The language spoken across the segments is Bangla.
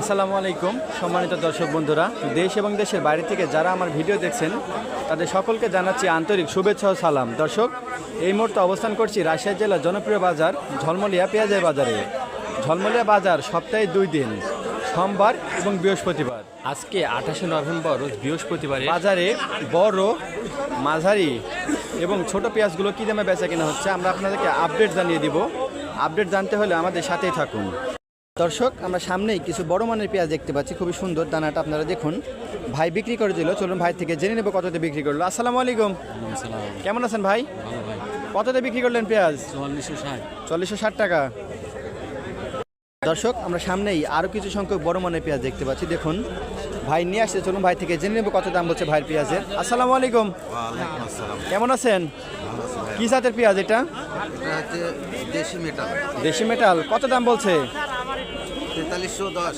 আসসালামু আলাইকুম সম্মানিত দর্শক বন্ধুরা। দেশ এবং দেশের বাইরে থেকে যারা আমার ভিডিও দেখছেন তাদের সকলকে জানাচ্ছি আন্তরিক শুভেচ্ছা ও সালাম। দর্শক এই মুহূর্তে অবস্থান করছি রাজশাহী জেলার জনপ্রিয় বাজার ঝলমলিয়া পেঁয়াজের বাজারে। ঝলমলিয়া বাজার সপ্তাহে দুই দিন সোমবার এবং বৃহস্পতিবার। আজকে আঠাশে নভেম্বর রোজ বৃহস্পতিবারে। বাজারে বড় মাঝারি এবং ছোট পেঁয়াজগুলো কী দামে বেচা কেনা হচ্ছে আমরা আপনাদেরকে আপডেট জানিয়ে দিব। আপডেট জানতে হলে আমাদের সাথেই থাকুন। দর্শক আমরা সামনেই কিছু বড় মানের পেঁয়াজ দেখতে পাচ্ছি। খুবই সুন্দর দানাটা আপনারা দেখুন। ভাই বিক্রি করে দিল। চলুন ভাই থেকে জেনে নেব কততে বিক্রি করল। আসসালামু আলাইকুম। কেমন আছেন ভাই? কততে বিক্রি করলেন পেঁয়াজ? চল্লিশশো ষাট। টাকা। দর্শক আমরা সামনেই আরও কিছু সংখ্যক বড় মানের পেঁয়াজ দেখতে পাচ্ছি। দেখুন ভাই নিয়ে আসছে। চলুন ভাই থেকে জেনে নেব কত দাম বলছে ভাইয়ের পেঁয়াজের। আসসালামু আলাইকুম। কেমন আছেন? কি জাতের পেঁয়াজ এটা? এটা দেশি মেটাল দেশি মেটাল কত দাম বলছে? তেতাল্লিশশো দশ।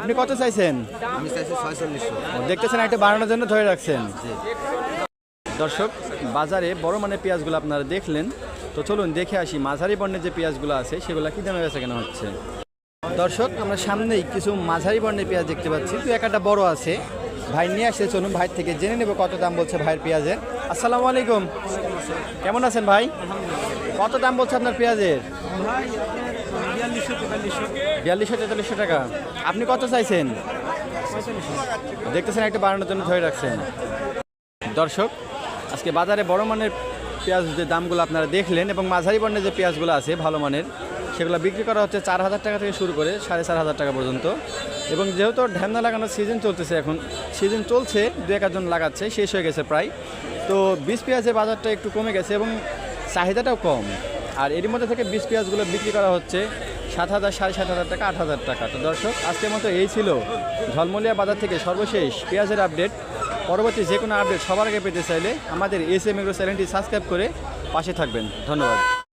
আপনি কত চাইছেন? আমি চাইছি ছয়চল্লিশশো। দেখতেছেন একটা বাড়ানোর জন্য ধরে রাখছেন। দর্শক বাজারে বড় মানের পেঁয়াজগুলো আপনারা দেখলেন। তো চলুন দেখে আসি মাঝারি বর্ণের যে পেঁয়াজগুলো আছে সেগুলো কি দামে বেচা কেনা হচ্ছে? দর্শক আমরা সামনেই কিছু মাঝারি বর্ণের পেঁয়াজ দেখতে পাচ্ছি। তো একটা বড় আছে। ভাই নিয়ে আসছে চলুন ভাই থেকে জেনে নেব কত দাম বলছে ভাইয়ের পেঁয়াজের। আসসালামু আলাইকুম। কেমন আছেন ভাই? কত দাম বলছে আপনার পেঁয়াজের? বিয়াল্লিশশো তেতাল্লিশশো। টাকা। আপনি কত চাইছেন? দেখতেছেন একটা বাড়ানোর জন্য ধরে রাখছেন। দর্শক, আজকে বাজারে বড় মানের পেঁয়াজ যে দামগুলো আপনারা দেখলেন এবং মাঝারি বর্ণের যে পেঁয়াজগুলো আছে ভালো মানের, সেগুলো বিক্রি করা হচ্ছে চার হাজার টাকা থেকে শুরু করে সাড়ে চার হাজার টাকা পর্যন্ত। এবং যেহেতু ঢ্যামনা লাগানোর সিজন চলতেছে এখন সিজন চলছে দু এক একজন লাগাচ্ছে, শেষ হয়ে গেছে প্রায়। তো বীজ পেঁয়াজের বাজারটা একটু কমে গেছে এবং চাহিদাটাও কম। আর এরই মধ্যে থেকে বিষ পেঁয়াজগুলো বিক্রি করা হচ্ছে সাত হাজার, সাড়ে সাত হাজার টাকা, আট হাজার টাকা। তো দর্শক, আজকের মতো এই ছিল ঝলমলিয়া বাজার থেকে সর্বশেষ পেঁয়াজের আপডেট। পরবর্তী যে কোনো আপডেট সবার আগে পেতে চাইলে আমাদের এস এম এগ্রো চ্যানেলটি সাবস্ক্রাইব করে পাশে থাকবেন। ধন্যবাদ।